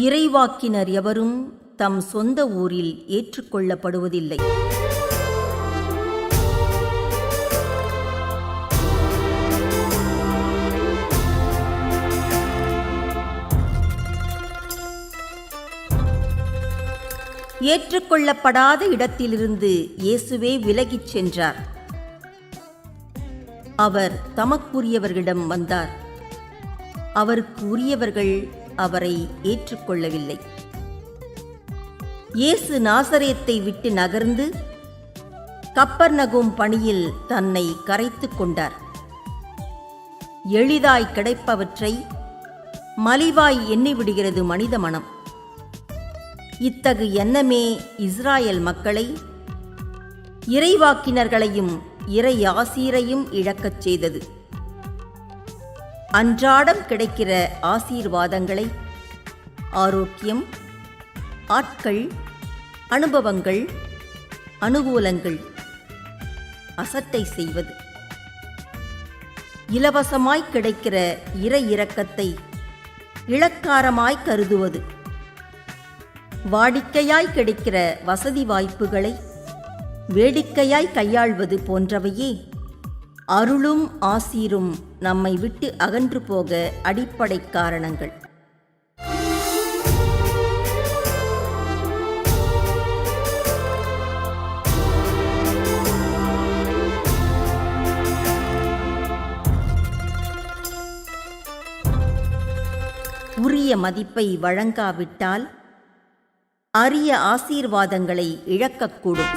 இறைவாக்கினர் எவரும் தம் சொந்த ஊரில் ஏற்றுக்கொள்ளப்படுவதில்லை. ஏற்றுக்கொள்ளப்படாத இடத்திலிருந்து இயேசுவே விலகிச் சென்றார். அவர் தமக்குரியவர்களிடம் வந்தார். அவருக்கு உரியவர்கள் அவரை ஏற்றுக்கொள்ளவில்லை. இயேசு நாசரேத்தை விட்டு நகர்ந்து கப்பர் நகும் பணியில் தன்னை கரைத்துக் கொண்டார். எளிதாய் கிடைப்பவற்றை மலிவாய் எண்ணிவிடுகிறது மனித மனம். இத்தகு எண்ணமே இஸ்ராயல் மக்களை இறைவாக்கினர்களையும் இறை ஆசீரையும் இழக்கச் செய்தது. அன்றாடம் கிடைக்கிற ஆசீர்வாதங்களை ஆரோக்கியம் ஆட்கள் அனுபவங்கள் அனுகூலங்கள் அசட்டை செய்வது. இலவசமாய் கிடைக்கிற இர இரக்கத்தை இளக்காரமாய் கருதுவது. வாடிக்கையாய் கிடைக்கிற வசதி வாய்ப்புகளை வேடிக்கையாய் கையாள்வது போன்றவையே அருளும் ஆசீரும் நம்மை விட்டு அகன்று போக அடிப்படை காரணங்கள். உரிய மதிப்பை வழங்காவிட்டால் அரிய ஆசீர்வாதங்களை இழக்கக்கூடும்.